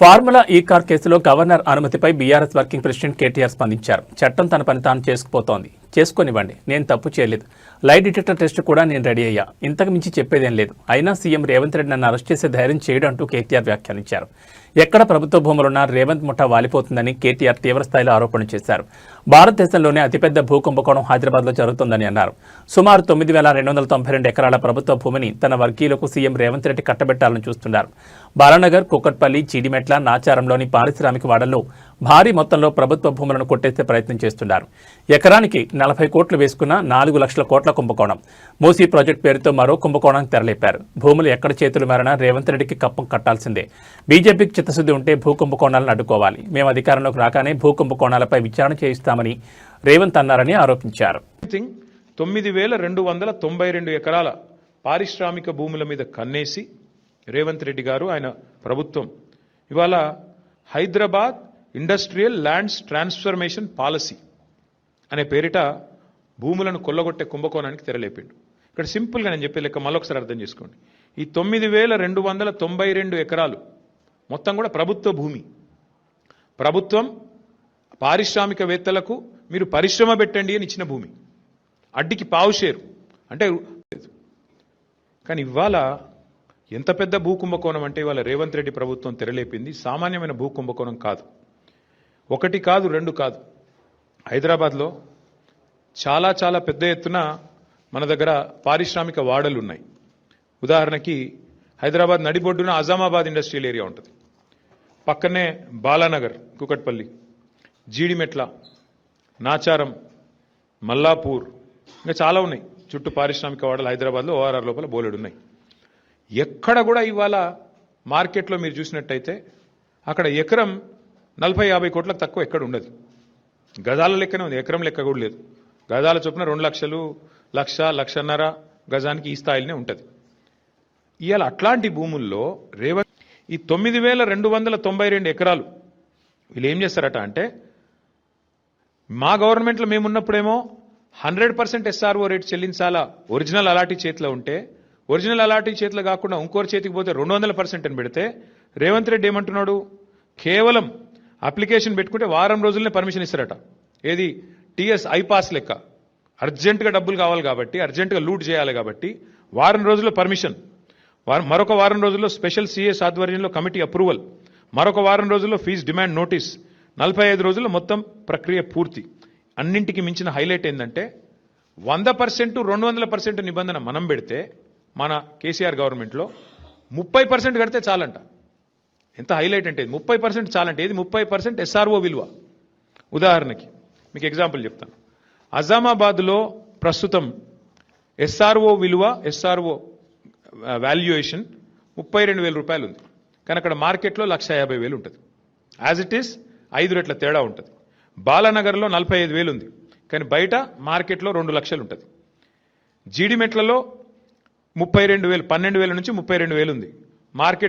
Formula E car కేసులో governor అనుమతిపై BRS working president KTR స్పందించారు. చట్టం తన పని తాను చేసుకుపోతోంది. చేసుకొనివ్వండి. నేను తప్పు చేయలేదు. లై డిటెక్టర్ టెస్ట్ కూడా నేను రెడీ అయ్యా. ఇంతకు మించి చెప్పేదేం లేదు. అయినా సీఎం రేవంత్ రెడ్డి నన్ను అరెస్ట్ చేసే ధైర్యం చేయడం అంటూ కేటీఆర్ వ్యాఖ్యానించారు. ఎక్కడ ప్రభుత్వ భూములున్నా రేవంత్ ముఠా వాలిపోతుందని కేటీఆర్ తీవ్రస్థాయిలో ఆరోపణలు చేశారు. భారతదేశంలోనే అతిపెద్ద భూ కుంభకోణం హైదరాబాద్లో జరుగుతోందని అన్నారు. సుమారు తొమ్మిది వేల రెండు వందల తొంభై రెండు ఎకరాల ప్రభుత్వ భూమిని తన వర్గీయులకు సీఎం రేవంత్ రెడ్డి కట్టబెట్టాలని చూస్తున్నారు. బాలానగర్ కుక్కట్పల్లి చీడిమెట్ల నాచారంలోని పారిశ్రామిక వాడల్లో భారీ మొత్తంలో ప్రభుత్వ భూములను కొట్టేసే ప్రయత్నం చేస్తున్నారు. ఎకరానికి నలభై కోట్లు వేసుకున్న నాలుగు లక్షల కోట్ల కుంభకోణం. మూసీ ప్రాజెక్టు పేరుతో మరో కుంభకోణానికి తెరలేపారు. భూములు ఎక్కడ చేతులు మారినా రేవంత్ రెడ్డికి కప్పం కట్టాల్సిందే. బీజేపీకి చిత్తశుద్ధి ఉంటే భూ కుంభకోణాలను అడ్డుకోవాలి. మేము అధికారంలోకి రాగానే భూకుంభకోణాలపై విచారణ చేయిస్తామని రేవంత్ అన్నారని ఆరోపించారు. తొమ్మిది వేల రెండు వందల తొంభై రెండు ఎకరాల పారిశ్రామిక భూముల మీద కన్నేసి రేవంత్ రెడ్డి గారు ఆయన ప్రభుత్వం. ఇవాళ Hyderabad industrial lands transformation policy అనే పేరిట భూములను కొల్లగొట్టే కుంభకోణానికి తెరలేపిండు. ఇక్కడ సింపుల్గా నేను చెప్పే లెక్క మళ్ళొకసారి అర్థం చేసుకోండి. ఈ తొమ్మిది వేల రెండు వందల తొంభై రెండు ఎకరాలు మొత్తం కూడా ప్రభుత్వ భూమి. ప్రభుత్వం పారిశ్రామికవేత్తలకు మీరు పరిశ్రమ పెట్టండి అని ఇచ్చిన భూమి. అడ్డికి పావు షేరు. అంటే కానీ ఇవాళ ఎంత పెద్ద భూ కుంభకోణం అంటే ఇవాళ రేవంత్ రెడ్డి ప్రభుత్వం తెరలేపింది సామాన్యమైన భూ కుంభకోణం కాదు. ఒకటి కాదు రెండు కాదు. హైదరాబాద్లో చాలా చాలా పెద్ద ఎత్తున మన దగ్గర పారిశ్రామిక వాడలు ఉన్నాయి ఉదాహరణకి హైదరాబాద్ నడిబొడ్డున అజామాబాద్ ఇండస్ట్రియల్ ఏరియా ఉంటుంది. పక్కనే బాలానగర్ కుకట్పల్లి జీడిమెట్ల నాచారం మల్లాపూర్ ఇంకా చాలా ఉన్నాయి. చుట్టూ పారిశ్రామిక వాడలు హైదరాబాద్లో ఓఆర్ఆర్ లోపల బోలెడు ఉన్నాయి. ఎక్కడ కూడా ఇవాళ మార్కెట్లో మీరు చూసినట్టయితే అక్కడ ఎకరం నలభై యాభై కోట్లకు తక్కువ ఎక్కడ ఉండదు. గజాల లెక్కనే ఉంది. ఎకరం లెక్క కూడా లేదు. గజాల చొప్పున రెండు లక్షలు లక్ష లక్షన్నర గజానికి ఈ స్థాయిలోనే ఉంటుంది. ఇవాళ అట్లాంటి భూముల్లో రేవంత్ ఈ తొమ్మిది వేల రెండు వందల తొంభై రెండు ఎకరాలు వీళ్ళు ఏం చేస్తారట అంటే మా గవర్నమెంట్లో మేమున్నప్పుడేమో హండ్రెడ్ పర్సెంట్ ఎస్ఆర్ఓ రేట్ చెల్లించాలా ఒరిజినల్ అలాటీ చేతిలో ఉంటే ఒరిజినల్ అలాటీ చేతిలో కాకుండా ఇంకోరి చేతికి పోతే రెండు వందల పర్సెంట్ అని పెడితే రేవంత్ రెడ్డి ఏమంటున్నాడు? కేవలం అప్లికేషన్ పెట్టుకుంటే వారం రోజుల్లోనే పర్మిషన్ ఇస్తారట. ఏది? టీఎస్ ఐపాస్ లెక్క. అర్జెంటుగా డబ్బులు కావాలి కాబట్టి అర్జెంటుగా లూట్ చేయాలి కాబట్టి వారం రోజుల్లో పర్మిషన్. మరొక వారం రోజుల్లో స్పెషల్ సిఎస్ ఆధ్వర్యంలో కమిటీ అప్రూవల్. మరొక వారం రోజుల్లో ఫీజు డిమాండ్ నోటీస్. నలభై ఐదు రోజుల్లో మొత్తం ప్రక్రియ పూర్తి. అన్నింటికి మించిన హైలైట్ ఏంటంటే వంద పర్సెంట్ రెండు వందల పర్సెంట్ నిబంధన మనం పెడితే మన కేసీఆర్ గవర్నమెంట్లో ముప్పై పర్సెంట్ కడితే చాలంట. ఎంత హైలైట్ అంటే ముప్పై పర్సెంట్ చాలంటే ఇది ముప్పై పర్సెంట్ ఎస్ఆర్ఓ విలువ. ఉదాహరణకి మీకు ఎగ్జాంపుల్ చెప్తాను. అజామాబాద్లో ప్రస్తుతం ఎస్ఆర్ఓ విలువ ఎస్ఆర్ఓ వాల్యుయేషన్ ముప్పై రెండు వేల రూపాయలు ఉంది. కానీ అక్కడ మార్కెట్లో లక్ష యాభై వేలు ఉంటుంది. యాజ్ ఇట్ ఈస్ ఐదు రెట్ల తేడా ఉంటుంది. బాలానగర్లో నలభై ఐదు వేలు ఉంది. కానీ బయట మార్కెట్లో రెండు లక్షలు ఉంటుంది. జీడిమెట్లలో ముప్పై రెండు వేలు పన్నెండు వేల నుంచి ముప్పై రెండు వేలు ఉంది. మార్కెట్